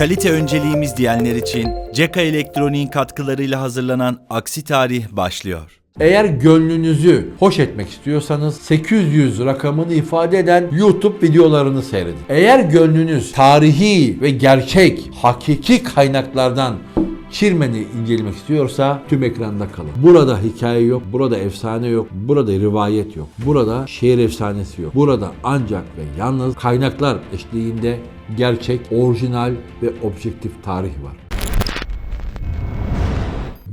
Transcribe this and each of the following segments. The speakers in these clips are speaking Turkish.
Kalite önceliğimiz diyenler için Ceka Elektronik'in katkılarıyla hazırlanan Aksi Tarih başlıyor. Eğer gönlünüzü hoş etmek istiyorsanız 800 rakamını ifade eden YouTube videolarını seyredin. Eğer gönlünüz tarihi ve gerçek, hakiki kaynaklardan Çirmen'i incelemek istiyorsa tüm ekranda kalın. Burada hikaye yok, burada efsane yok, burada rivayet yok. Burada şehir efsanesi yok. Burada ancak ve yalnız kaynaklar eşliğinde gerçek, orijinal ve objektif tarih var.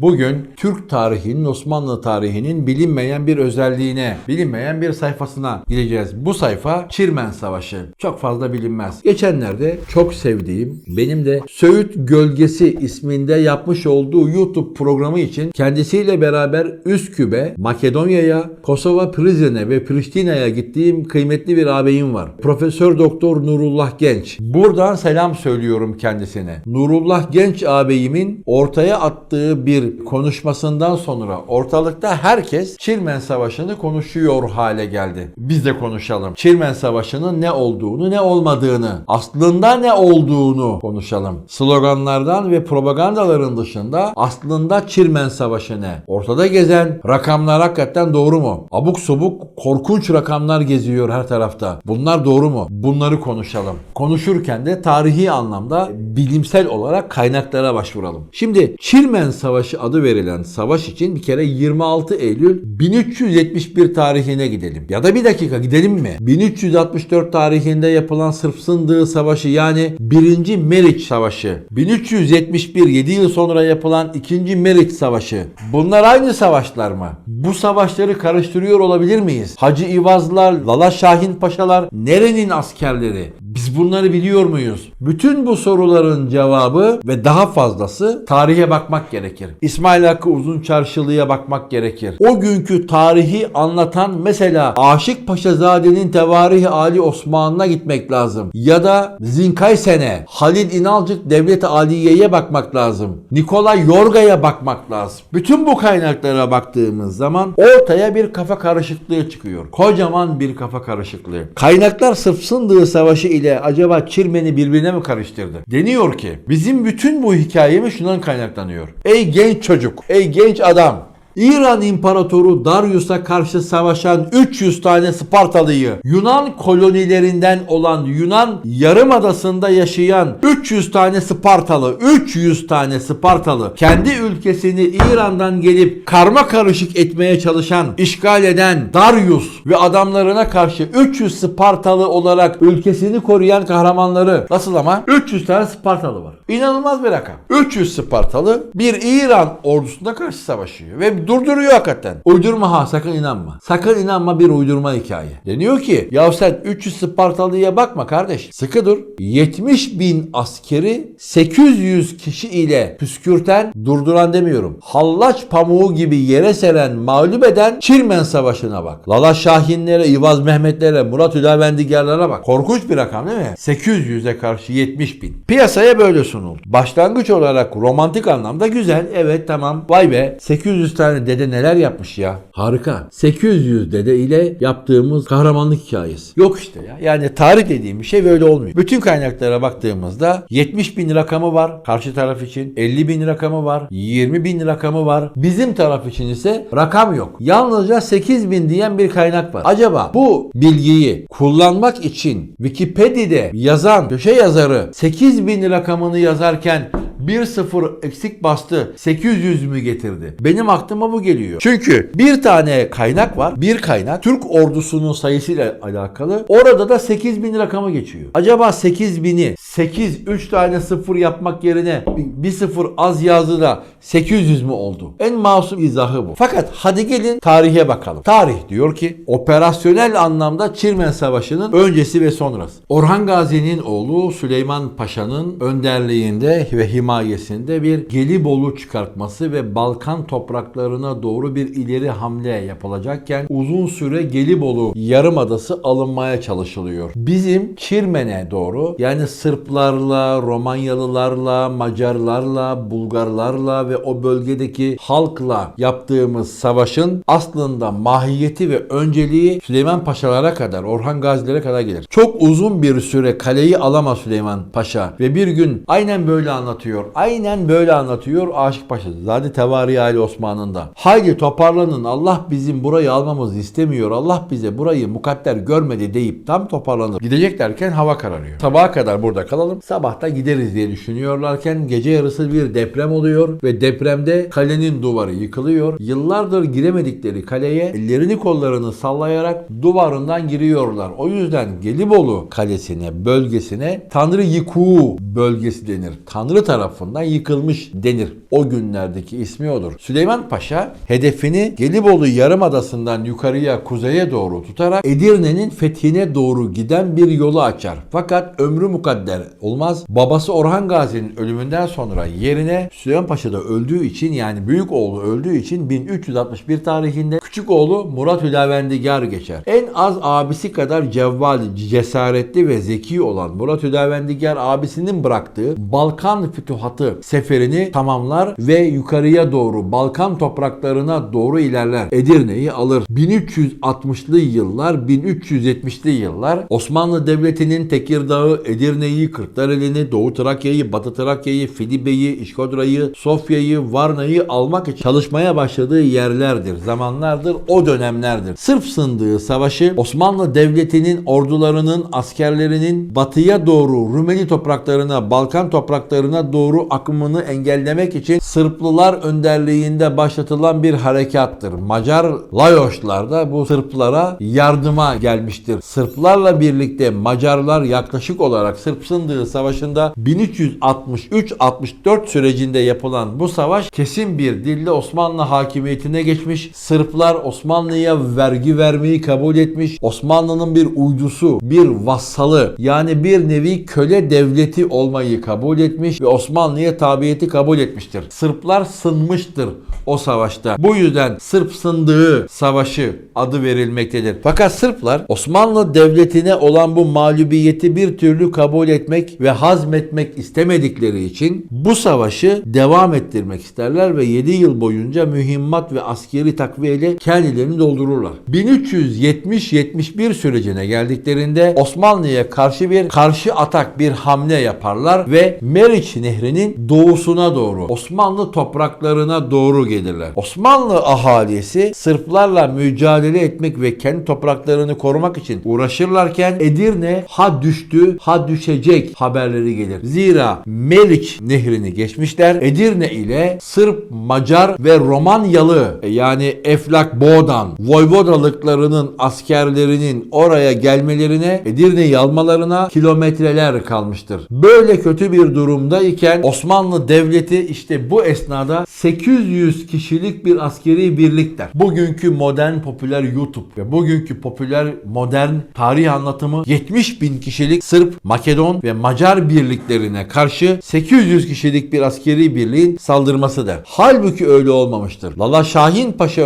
Bugün Türk tarihinin, Osmanlı tarihinin bilinmeyen bir özelliğine, bilinmeyen bir sayfasına gideceğiz. Bu sayfa Çirmen Savaşı. Çok fazla bilinmez. Geçenlerde çok sevdiğim, benim de Söğüt Gölgesi isminde yapmış olduğu YouTube programı için kendisiyle beraber Üsküp'e, Makedonya'ya, Kosova Prizren'e ve Priştine'ye gittiğim kıymetli bir ağabeyim var. Profesör Doktor Nurullah Genç. Buradan selam söylüyorum kendisine. Nurullah Genç ağabeyimin ortaya attığı bir konuşmasından sonra ortalıkta herkes Çirmen Savaşı'nı konuşuyor hale geldi. Biz de konuşalım. Çirmen Savaşı'nın ne olduğunu ne olmadığını, aslında ne olduğunu konuşalım. Sloganlardan ve propagandaların dışında aslında Çirmen Savaşı ne? Ortada gezen rakamlar hakikaten doğru mu? Abuk subuk korkunç rakamlar geziyor her tarafta. Bunlar doğru mu? Bunları konuşalım. Konuşurken de tarihi anlamda bilimsel olarak kaynaklara başvuralım. Şimdi Çirmen Savaşı adı verilen savaş için bir kere 26 Eylül 1371 tarihine gidelim. Ya da bir dakika gidelim mi? 1364 tarihinde yapılan Sırp Sındığı Savaşı yani 1. Meriç Savaşı. 1371 7 yıl sonra yapılan 2. Meriç Savaşı. Bunlar aynı savaşlar mı? Bu savaşları karıştırıyor olabilir miyiz? Hacı İvazlar, Lala Şahin Paşalar nerenin askerleri? Biz bunları biliyor muyuz? Bütün bu soruların cevabı ve daha fazlası tarihe bakmak gerekir. İsmail Hakkı Uzun Çarşılı'ya bakmak gerekir. O günkü tarihi anlatan mesela Aşık Paşazade'nin Tevarihi Ali Osman'ına gitmek lazım. Ya da Zinkay Sene, Halil İnalcık Devlet Aliye'ye bakmak lazım. Nikolay Yorga'ya bakmak lazım. Bütün bu kaynaklara baktığımız zaman ortaya bir kafa karışıklığı çıkıyor. Kocaman bir kafa karışıklığı. Kaynaklar sırf Sındığı Savaşı ile acaba Çirmen'i birbirine mi karıştırdı? Deniyor ki bizim bütün bu hikayemiz şundan kaynaklanıyor. Ey genç çocuk, ey genç adam. İran İmparatoru Darius'a karşı savaşan 300 tane Spartalıyı Yunan kolonilerinden olan Yunan Yarımadası'nda yaşayan 300 tane Spartalı 300 tane Spartalı kendi ülkesini İran'dan gelip karma karışık etmeye çalışan işgal eden Darius ve adamlarına karşı 300 Spartalı olarak ülkesini koruyan kahramanları nasıl ama 300 tane Spartalı var. İnanılmaz bir rakam. 300 Spartalı bir İran ordusuna karşı savaşıyor ve durduruyor hakikaten. Uydurma ha sakın inanma. Sakın inanma bir uydurma hikaye. Deniyor ki ya sen 300 Spartalı'ya bakma kardeş. Sıkı dur. 70 bin askeri 800 kişi ile püskürten durduran demiyorum. Hallaç pamuğu gibi yere seren mağlup eden Çirmen Savaşı'na bak. Lala Şahinlere, İvaz Mehmetlere, Murat Hüdavendigarlara bak. Korkunç bir rakam değil mi? 800'e karşı 70 bin. Piyasaya böyle sunuldu. Başlangıç olarak romantik anlamda güzel. Evet tamam. Vay be 800 tane dede neler yapmış ya. Harika. 800 dede ile yaptığımız kahramanlık hikayesi. Yok işte ya. Yani tarih dediğim bir şey böyle olmuyor. Bütün kaynaklara baktığımızda 70 bin rakamı var karşı taraf için. 50 bin rakamı var. 20 bin rakamı var. Bizim taraf için ise rakam yok. Yalnızca 8 bin diyen bir kaynak var. Acaba bu bilgiyi kullanmak için Wikipedia'da yazan köşe yazarı 8 bin rakamını yazarken 1-0 eksik bastı 800 mü getirdi? Benim aklıma bu geliyor. Çünkü bir tane kaynak var. Bir kaynak Türk ordusunun sayısıyla alakalı. Orada da 8000 rakamı geçiyor. Acaba 8000'i 8 3 tane 0 yapmak yerine bir 0 az yazdı da 800 mü oldu? En masum izahı bu. Fakat hadi gelin tarihe bakalım. Tarih diyor ki operasyonel anlamda Çirmen Savaşı'nın öncesi ve sonrası. Orhan Gazi'nin oğlu Süleyman Paşa'nın önderliğinde ve himayesinde himayesinde bir Gelibolu çıkartması ve Balkan topraklarına doğru bir ileri hamle yapılacakken uzun süre Gelibolu yarımadası alınmaya çalışılıyor. Bizim Çirmen'e doğru yani Sırplarla, Romanyalılarla, Macarlarla, Bulgarlarla ve o bölgedeki halkla yaptığımız savaşın aslında mahiyeti ve önceliği Süleyman Paşalara kadar, Orhan Gazilere kadar gelir. Çok uzun bir süre kaleyi alamaz Süleyman Paşa ve bir gün aynen böyle anlatıyor. Aynen böyle anlatıyor Aşık Paşa. Zade Tevari Ali Osman'ında. Haydi toparlanın Allah bizim burayı almamızı istemiyor. Allah bize burayı mukadder görmedi deyip tam toparlanır. Gidecek derken hava kararıyor. Sabaha kadar burada kalalım. Sabahta gideriz diye düşünüyorlarken gece yarısı bir deprem oluyor ve depremde kalenin duvarı yıkılıyor. Yıllardır giremedikleri kaleye ellerini kollarını sallayarak duvarından giriyorlar. O yüzden Gelibolu kalesine, bölgesine Tanrı Yıkuu bölgesi denir. Tanrı tarafından yıkılmış denir. O günlerdeki ismi odur. Süleyman Paşa hedefini Gelibolu Yarımadası'ndan yukarıya kuzeye doğru tutarak Edirne'nin fethine doğru giden bir yolu açar. Fakat ömrü mukadder olmaz. Babası Orhan Gazi'nin ölümünden sonra yerine Süleyman Paşa da öldüğü için yani büyük oğlu öldüğü için 1361 tarihinde küçük oğlu Murat Hüdavendigar geçer. En az abisi kadar cevval, cesaretli ve zeki olan Murat Hüdavendigar abisinin bıraktığı Balkan fütuhatı seferini tamamlar ve yukarıya doğru Balkan topraklarına doğru ilerler. Edirne'yi alır. 1360'lı yıllar, 1370'li yıllar Osmanlı Devleti'nin Tekirdağ'ı, Edirne'yi, Kırklareli'ni, Doğu Trakya'yı, Batı Trakya'yı, Filibe'yi, İşkodra'yı, Sofya'yı, Varna'yı almak için çalışmaya başladığı yerlerdir, zamanlardır, o dönemlerdir. Sırp sındığı savaşı Osmanlı Devleti'nin ordularının, askerlerinin batıya doğru Rumeli topraklarına, Balkan topraklarına doğru akımını engellemek için Sırplılar önderliğinde başlatılan bir harekattır. Macar Layoşlar da bu Sırplara yardıma gelmiştir. Sırplarla birlikte Macarlar yaklaşık olarak Sırp sındığı savaşında 1363-64 sürecinde yapılan bu savaş kesin bir dille Osmanlı hakimiyetine geçmiş. Sırplar Osmanlı'ya vergi vermeyi kabul etmiş. Osmanlı'nın bir uydusu, bir vassalı yani bir nevi köle devleti olmayı kabul etmiş ve Osmanlı'ya tabiyeti kabul etmiştir. Sırplar sınmıştır o savaşta. Bu yüzden Sırp sındığı savaşı adı verilmektedir. Fakat Sırplar Osmanlı Devleti'ne olan bu mağlubiyeti bir türlü kabul etmek ve hazmetmek istemedikleri için bu savaşı devam ettirmek isterler ve 7 yıl boyunca mühimmat ve askeri takviyeyle kendilerini doldururlar. 1370-71 sürecine geldiklerinde Osmanlı'ya karşı bir karşı atak, bir hamle yaparlar ve Meriç Nehri'nin doğusuna doğru, Osmanlı topraklarına doğru gelirler. Osmanlı ahalisi Sırplarla mücadele etmek ve kendi topraklarını korumak için uğraşırlarken Edirne ha düştü ha düşecek haberleri gelir. Zira Meriç Nehri'ni geçmişler. Edirne ile Sırp, Macar ve Romanyalı yani Eflak Boğdan Voyvodalıklarının askerlerinin oraya gelmelerine Edirne'yi almalarına kilometreler kalmıştır. Böyle kötü bir durumdayken Osmanlı Devleti işte bu esnada 800 kişilik bir askeri birlikler. Bugünkü modern popüler YouTube ve bugünkü popüler modern tarih anlatımı 70 bin kişilik Sırp, Makedon ve Macar birliklerine karşı 800 kişilik bir askeri birliğin saldırması der. Halbuki öyle olmamıştır. Lala Şahin Paşa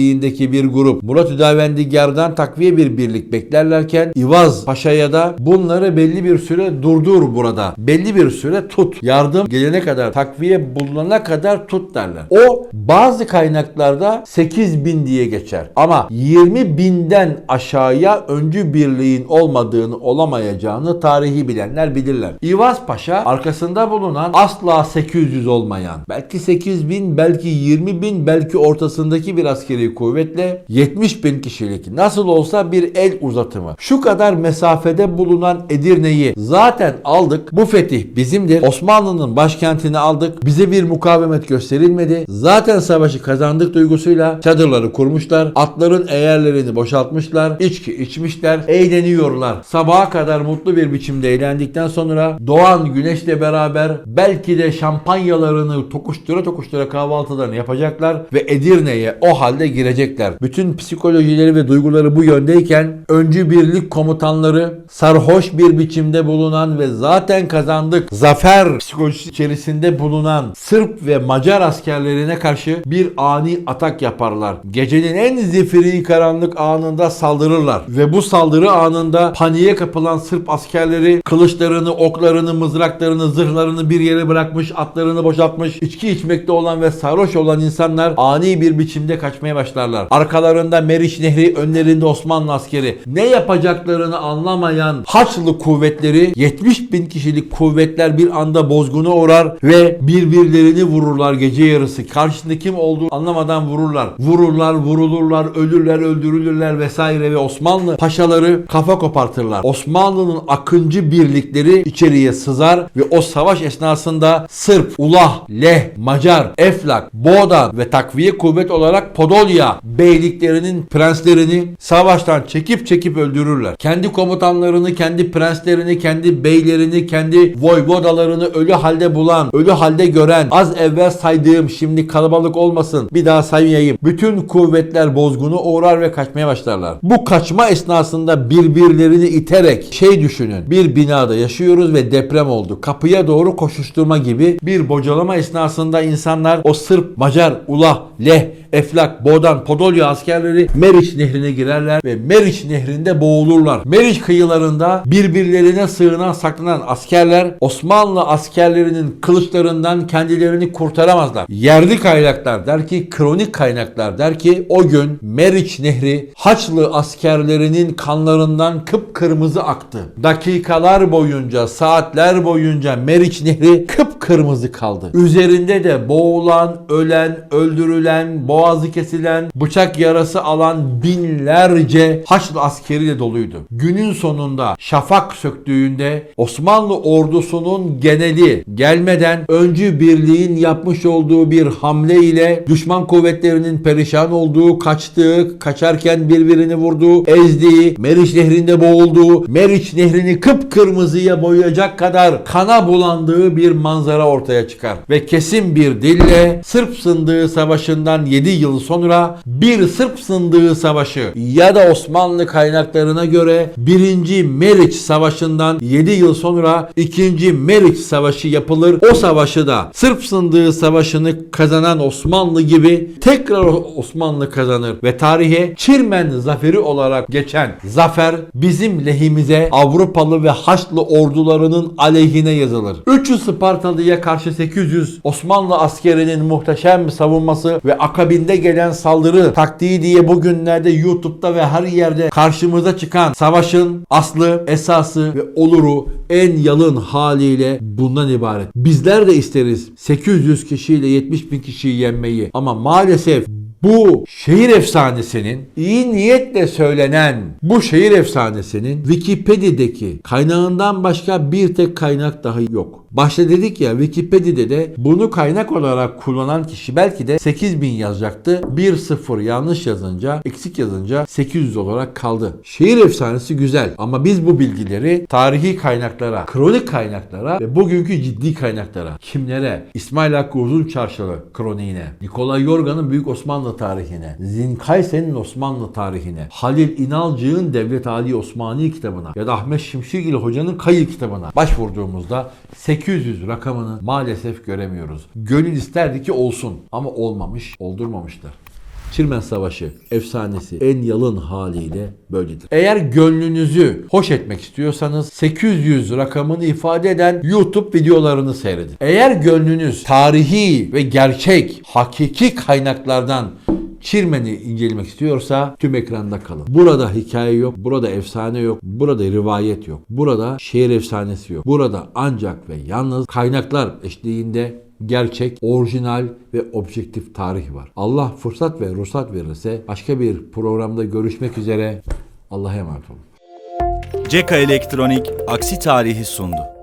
önderliğindeki bir grup Murat Hüdavendigar'dan takviye bir birlik beklerlerken İvaz Paşa'ya da bunları belli bir süre durdur burada. Belli bir süre tut. Yardım gelene kadar takviye bulunana kadar tut derler. O bazı kaynaklarda 8 bin diye geçer. Ama 20 binden aşağıya öncü birliğin olmadığını olamayacağını tarihi bilenler bilirler. İvaz Paşa arkasında bulunan asla 800 olmayan belki 8 bin belki 20 bin belki ortasındaki bir askeri kuvvetle 70 bin kişilik nasıl olsa bir el uzatımı. Şu kadar mesafede bulunan Edirne'yi zaten aldık. Bu fetih bizimdir. Osmanlı'nın başkentini aldık. Bize bir mukavemet gösterilmedi. Zaten savaşı kazandık duygusuyla çadırları kurmuşlar. Atların eğerlerini boşaltmışlar. içki içmişler. Eğleniyorlar. Sabaha kadar mutlu bir biçimde eğlendikten sonra doğan güneşle beraber belki de şampanyalarını tokuştura tokuştura kahvaltılarını yapacaklar ve Edirne'ye o halde girecekler. Bütün psikolojileri ve duyguları bu yöndeyken öncü birlik komutanları sarhoş bir biçimde bulunan ve zaten kazandık zafer psikolojisi içerisinde bulunan Sırp ve Macar askerlerine karşı bir ani atak yaparlar. Gecenin en zifiri karanlık anında saldırırlar ve bu saldırı anında paniğe kapılan Sırp askerleri kılıçlarını, oklarını, mızraklarını, zırhlarını bir yere bırakmış, atlarını boşaltmış, içki içmekte olan ve sarhoş olan insanlar ani bir biçimde kaçmaya başlarlar. Arkalarında Meriç Nehri, önlerinde Osmanlı askeri. Ne yapacaklarını anlamayan Haçlı kuvvetleri 70 bin kişilik kuvvetler bir anda bozguna uğrar ve birbirlerini vururlar gece yarısı. Karşısında kim olduğu anlamadan vururlar. Vururlar, vurulurlar, ölürler, öldürülürler vesaire ve Osmanlı paşaları kafa kopartırlar. Osmanlı'nın akıncı birlikleri içeriye sızar ve o savaş esnasında Sırp, Ulah, Leh, Macar, Eflak, Boğdan ve takviye kuvvet olarak Podolya beyliklerinin prenslerini savaştan çekip çekip öldürürler. Kendi komutanlarını, kendi prenslerini, kendi beylerini, kendi voyvodalarını ölü halde bulan, ölü halde gören, az evvel saydığım şimdi kalabalık olmasın bir daha saymayayım. Bütün kuvvetler bozgunu uğrar ve kaçmaya başlarlar. Bu kaçma esnasında birbirlerini iterek şey düşünün. Bir binada yaşıyoruz ve deprem oldu. Kapıya doğru koşuşturma gibi bir bocalama esnasında insanlar o Sırp, Macar, Ulah, Leh, Eflak, Boğdan, Podolya askerleri Meriç nehrine girerler ve Meriç nehrinde boğulurlar. Meriç kıyılarında birbirlerine sığınan saklanan askerler Osmanlı askerlerinin kılıçlarından kendilerini kurtaramazlar. Yerli kaynaklar der ki, kronik kaynaklar der ki o gün Meriç nehri Haçlı askerlerinin kanlarından kıpkırmızı aktı. Dakikalar boyunca, saatler boyunca Meriç nehri kıpkırmızı kaldı. Üzerinde de boğulan, ölen, öldürülen, boğazı kesilen, bıçak yarası alan binlerce Haçlı askeriyle doluydu. Günün sonunda şafak söktüğünde Osmanlı ordusunun geneli gelmeden öncü birliğin yapmış olduğu bir hamle ile düşman kuvvetlerinin perişan olduğu, kaçtığı, kaçarken birbirini vurduğu, ezdiği, Meriç nehrinde boğulduğu, Meriç nehrini kıpkırmızıya boyayacak kadar kana bulandığı bir manzara ortaya çıkar. Ve kesin bir dille Sırp Sındığı Savaşı'ndan 7 yıl sonra bir Sırp Sındığı Savaşı ya da Osmanlı kaynaklarına göre 1. Meriç Savaşı'ndan 7 yıl sonra 2. Meriç Savaşı yapılır. O savaşı da Sırp Sındığı Savaşı'nı kazanan Osmanlı gibi tekrar Osmanlı kazanır ve tarihe Çirmen Zaferi olarak geçen zafer bizim lehimize Avrupalı ve Haçlı ordularının aleyhine yazılır. 300 Spartalı'ya karşı 800 Osmanlı askerinin muhteşem savunması ve akabinde gelen saldırı taktiği diye bugünlerde YouTube'da ve her yerde karşımıza çıkan savaşın aslı, esası ve oluru en yalın haliyle bundan ibaret. Bizler de isteriz 800 kişiyle 70 bin kişiyi yenmeyi ama maalesef bu şehir efsanesinin iyi niyetle söylenen bu şehir efsanesinin Wikipedia'daki kaynağından başka bir tek kaynak daha yok. Başta dedik ya Wikipedia'da de bunu kaynak olarak kullanan kişi belki de 8000 yazacaktı. Bir sıfır yanlış yazınca, eksik yazınca 800 olarak kaldı. Şehir efsanesi güzel ama biz bu bilgileri tarihi kaynaklara, kronik kaynaklara ve bugünkü ciddi kaynaklara, kimlere? İsmail Hakkı Uzun Çarşılı kroniğine, Nikolay Yorgan'ın Büyük Osmanlı tarihine, Zinkaysen'in Osmanlı tarihine, Halil İnalcık'ın Devlet Ali Osmani kitabına ya da Ahmet Şimşekgil Hoca'nın Kayı kitabına başvurduğumuzda 800 rakamını maalesef göremiyoruz. Gönül isterdi ki olsun ama olmamış, oldurmamışlar. Çirmen Savaşı efsanesi en yalın haliyle böyledir. Eğer gönlünüzü hoş etmek istiyorsanız 800 rakamını ifade eden YouTube videolarını seyredin. Eğer gönlünüz tarihi ve gerçek, hakiki kaynaklardan Çirmen'i incelemek istiyorsa tüm ekranda kalın. Burada hikaye yok, burada efsane yok, burada rivayet yok. Burada şehir efsanesi yok. Burada ancak ve yalnız kaynaklar eşliğinde gerçek, orijinal ve objektif tarih var. Allah fırsat ve ruhsat verirse başka bir programda görüşmek üzere. Allah'a emanet olun. Ceka Elektronik aksi tarihi sundu.